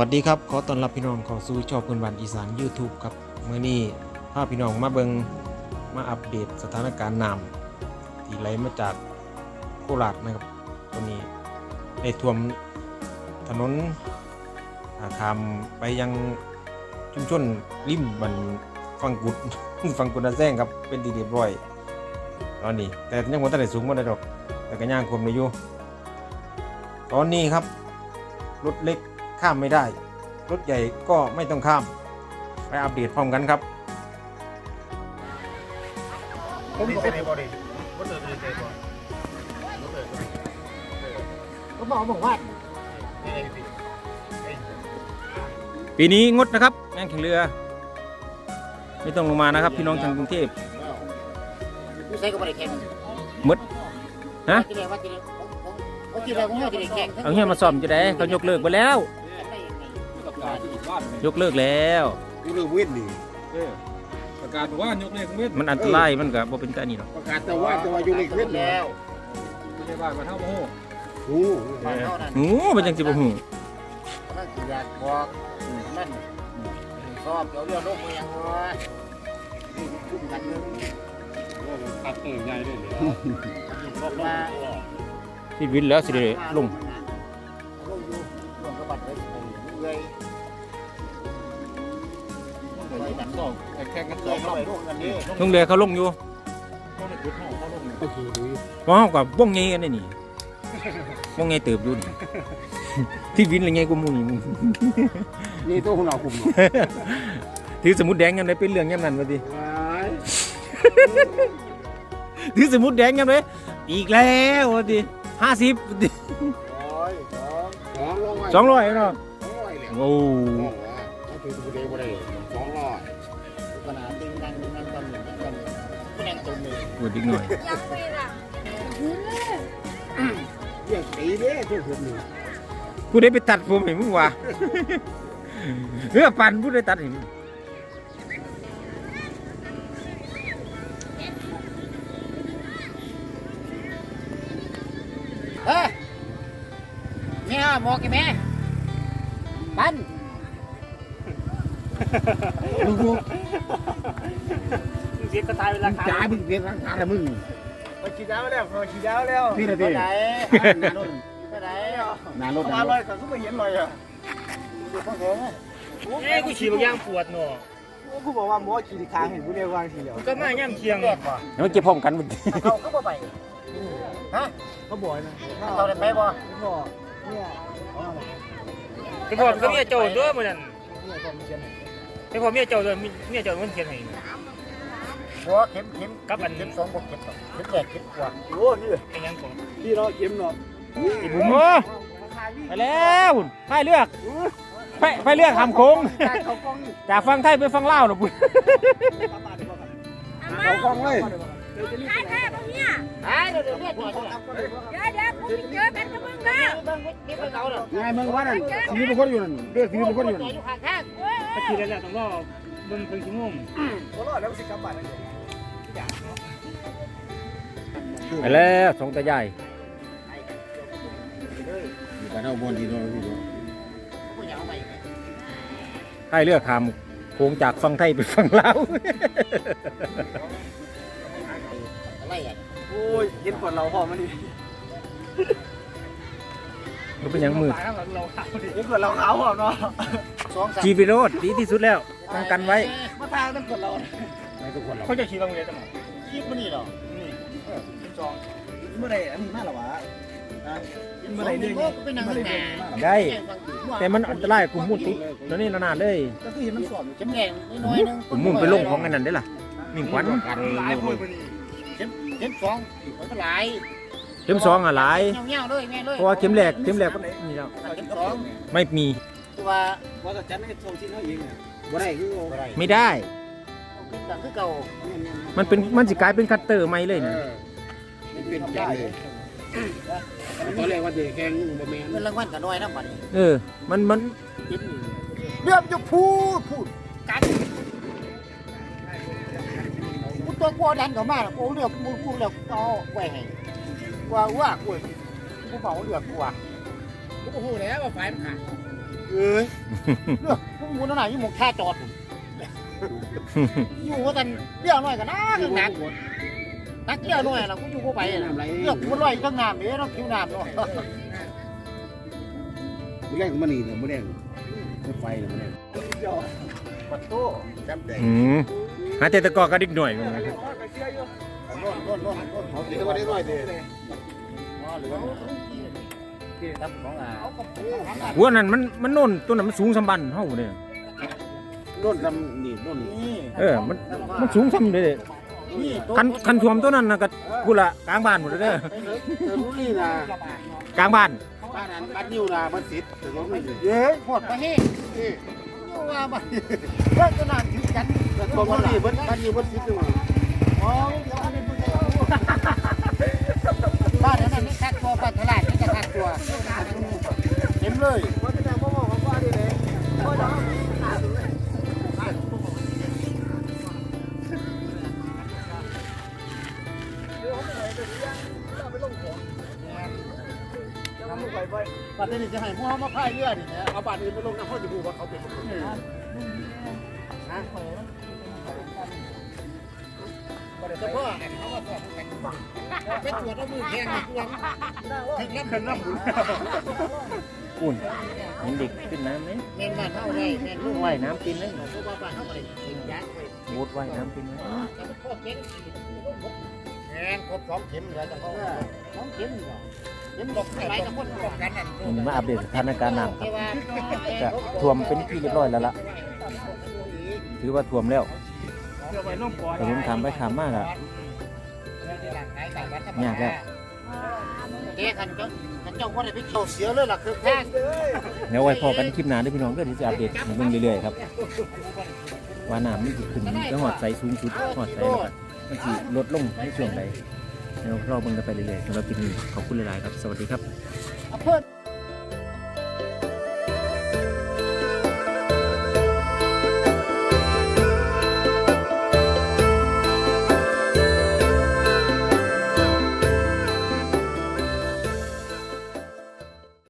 วัสดีครับ ขอต้อนรับพี่น้องเข้าสู่ชองพื้นบ้านอีสาน YouTube ครับเมื่อนี้พาพี่น้องมาเบิงมาอัปเดตสถานการณ์น้ำที่ไหลมาจากโคราชนะครับตัวนี้ได้ท่วมถนนอาข้ามไปยังชุมชนริมบันฟังกุดฟังกุดนาแซงครับเป็นที่เรียบร้อย ตอนนี้ แต่ยังไม่ทันได้สูงมาได้ดอก แต่ก็ย่างควมได้อยู่ตอนนี้ครับรถเล็ก ข้ามไม่ได้ รถใหญ่ก็ไม่ต้องข้าม ไปอัปเดตพร้อมกันครับผมบอกในบอดี้ว่าเจอในใจบ่ก็บอกบอกว่านี่เองสิปีนี้งดนะครับงานแข่งเรือ ไม่ต้องลงมานะครับ พี่น้องทางกรุงเทพผู้ใช้ก็ไม่ได้แข่งหมดฮะที่แรกว่าที่แรกผมผมผมที่แรกผมว่าที่แรกแข่งเอาเฮียมาซ่อมจะได้เขายกเลิกไปแล้ว ยกเลิกแล้ว กูเลือกเว้นนี่ประกาศว่ายกเลขเม็ดมันอันตรายมันก็บ่เป็นตานี่หรอกประกาศแต่ว่าแต่ว่าอยู่เลือกเว้นแล้วไม่ใช่ว่ามาเท่าโมโหโอ้บ้านเท่านั้นโอ้มันจังสิบ่ฮู้มันสิอยากบอกมันชอบเดี๋ยวเรื่องโลกมันยังวะนี่คุ้มกันนึงตัดเติมใหญ่ด้วยเลยบอกว่าที่วินแล้วสิได้ลงลงอยู่ลงกระบัดเลยเลยเลยดันสอง แข่งกันสเลอยงเข้ารอบไปร่วมกันนี่ลงเรือเขาลงอยู่ต้องในจุดห้องเขาลงโอเคดูเพราะเฮาก็บ่งไงกันได้นี่บ่งไงเติบอยู่นี่ที่วินอะไรไงกูมูนี่นี่ตัวของเราคุมเนาะถือสมุดแดงยังไงเป็นเรื่องยังนั้นวะดิถือสมุดแดงยังไงอีกแล้ววะดิห้าสิบร้อยสองสองร้อยสองร้อยเนาะสองร้อยเลยโอ้ สองร้อยถ้าถือตัวเดียวบ่ได้สองร้อยขนาดตึงนั่งนั่งตำหนึ่งตำหนึ่งก็นั่งตรงเลยปวดอีกหน่อยยังไม่ล่ะเรียกตีเด้ทุกคนนี่กูได้ไปตัดผมเห็นมึงวะเรื่ออปั่นกูได้ตัดเห็นเฮ้ยแม่หมอกี่แม่บัน เสียก็ตายเวลาขาจ่ายมึงเรียกราคาละมึงไปขี่ดาวแล้วพอขี่ดาวแล้วนี่นะเท่าเด้ไหร่นานรถเท่าไหร่นานรถมาลอยเขาก็ไปเห็นลอยอะอยู่ข้างบนเอ้กูขี่บางย่างปวดหนอกูบอกว่าหมอขี่ทางเห็นกูเรียกว่าทีเดียวก็มาย่างเคียงแยกบ่เดี๋ยวมันเก็บพร้อมกันหมดเขาเขาบ่ไปฮะเขาบอกนะเขาได้ไปบ่พ่อเนี่ยไปพอก็เมียเจ้าด้วยมื้อนั้นเนี่ยความเชื่อ ไปพอเมียเจ้าด้วยเมียเจ้ามันเขียนให้ หัวเข็มเข็มกับอัน เข็มสองบวกเข็มสองเข็มแยกเข็มกว่าโอ้นี่ไอ้ยังของพี่เราเข็มเนาะไอ้บุ๋มเออไปแล้วไฟเลือกไฟไฟเลือกทำโค้งเขากล้องอยู่จากฟังไทยไปฟังลาวนะบุ๋มเขากล้องเลยใช่แค่ตรงเนี้ยไอ้เดี๋ยวเดี๋ยวเรียกหัวเขาเดี๋ยวเดี๋ยวกูเจอกันกับมึงนะเบิ่งเก็บไปเขาเด้อไงมึงว่านั่นสีเป็นคนอยู่นั่นเรียกสีเป็นคนอยู่นั่นอยู่ ถ้าขี่ได้แล้วต้องรอเบิ่งเพิ่นชั่วโมงเขารอดแล้วสิกลับบ้านไปแล้วสองตาใหญ่การเอาบอลดีโดนดีโดนกูอยากเลือกทำโค้งจากฟังไทยไปฟังลาวอะไรอะโอ้ยเย็นกว่าเราพอมันนี่มันเป็นยังมืดเราขาวดิเย็นกว่าเราขาวพอเนาะ สองสามจีวิโรดดีที่สุดแล้วป้องกันไว้มาทางต้องกดเราไม่ทุกคนหรอกเขาจะขี่บางเลยจังหวะคิดมันนี่เหรอเมื่อไรอันนี้มาหรอวะเมื่อไรเรื่องก็เป็นนางข้างหน้าได้ แต่มันอันตรายกูมุดติดแล้วนี่นานาดเลยก็คือเห็นมันสอบเข็มแดงน้อยนึงผมมุ่งไปลงของกันนั่นได้อล่ะมิ่งขวัญหลายคนมันนี่เข็มเข็มสองมันก็หลายเข็มสองอะหลายเงี้ยวๆเลยแม่เลยเพราะว่าเข็มแรกเข็มแรกมันนี่แล้วเข็มสองไม่ มีตัวว่าจะจัดให้โซชินเขาเองอะบ่ได้คืออะไรไม่ได้เข็มต่างคือเก่ามันเป็นมันสิกลายเป็นคัตเตอร์ไม่เลยนะมันเป็นแกนเลยตอนแรกว่าจะแข่งบ่แม่นเงินรางวัลก็น้อยนะบัดนี้เออ มันมันเรื่องจะพูดพูดกันกูตัวกูดันเข้ามากูเลือกกูกูเลือกเอาไว้ให้ว่าว่ากูกูเมาเลือกกูอะกูบ่ฮู้แล้วว่าไฟมันขาด เอ้ยเรื่องพวกมูนั่นน่ะยี่หมกท่าจอดอยู่ว่ากันเรื่องน้อยกันนะเรื่องหนักนักเรื่องน้อยน่ะกูอยู่บ่ไปน่ะเรื่องกูลอยทั้งน้ำเด้เนาะคิวน้ำเนาะมือแรงมันนี่เนี่ยมือแรงมือไฟเนี่ยมือแรงปัดโต้จำได้อืมหาแต่ตะกอกระดิกหน่อยมันนะครับโน่นโน่นโน่นโน่นเขาเรียกว่าได้น้อยเด้อ๋ อเหลือครับของอ่าหัวนั่นมันมันโน่นตัวนั้นมันสูงสำบันเฮาเนี่ยนุ่นทำนี่นุ่นนี่เออมันมันสูงสำเด้นี่คันคันท่วมตัวนั้นน่ะก็กูละกลางบ้านหมดเลยเด้อเออรู้นี่นะกลางบ้านบ้านนั้นบ้านนิ้วนะมันสิทธิ์แต่ก็ไม่สิเย้ยหมดไปเฮ้นี่ว่ามาเพื่อนก็นั่งคิดกันแต่ตัวมันนี่บ้านบ้านนิ้วมันสิทธิ์เลยอ๋อเดี๋ยวอันนี้ ตัวเต็มเลยปัตตานีจะให้พวกเขามาพายเรือนี่นะเอาบ้านอื่นมาลงน้ำเขาจะรู้ว่าเขาเป็นคนเฉพาะ เขามาสอบกันเป็นตัวต้องมือแข็งตัวถึงรับถึงรับอุ่นเห็นเด็กขึ้นน้ำไหมแม่นบ้านเฮาได้แม่นลูกว่ายน้ำกินเลยเพราะว่าบ้านเฮาบ่ได้กินยาไปโบดว่ายน้ำกินเลยแต่มันพ่อเข็มแม่นครบสองเข็มแล้วจังเขาสองเข็มเหรอเข็มดอกหลายกับคนป้องกันนั่นวันนี้มาอัปเดตสถานการณ์น้ำครับจะท่วมเป็นที่เรียบร้อยแล้วล่ะ ถือว่าท่วมแล้ว แต่ผมถามไปถามมากอะยากแล้วเอ๊ะคันเจ้าคันเจ้าว่าได้ไปเกี่ยวเสียเลยล่ะคือแท้เดี๋ยวไว้พอกันคลิปหน้าเด้วยพี่น้องก็ที่จะอัปเดตให้เบิ่งเรื่อยๆครับ ว่าน้ำมันจะขึ้นจะหอดใสสูงสุดหอดใสแล้วก็มันจะลดลงในช่วงใดเดี๋ยวเราเบิ่งกันไปเรื่อยๆสำหรับคลิปนี้ขอบคุณหลายๆครับ สวัสดีครับเอาเพิ่น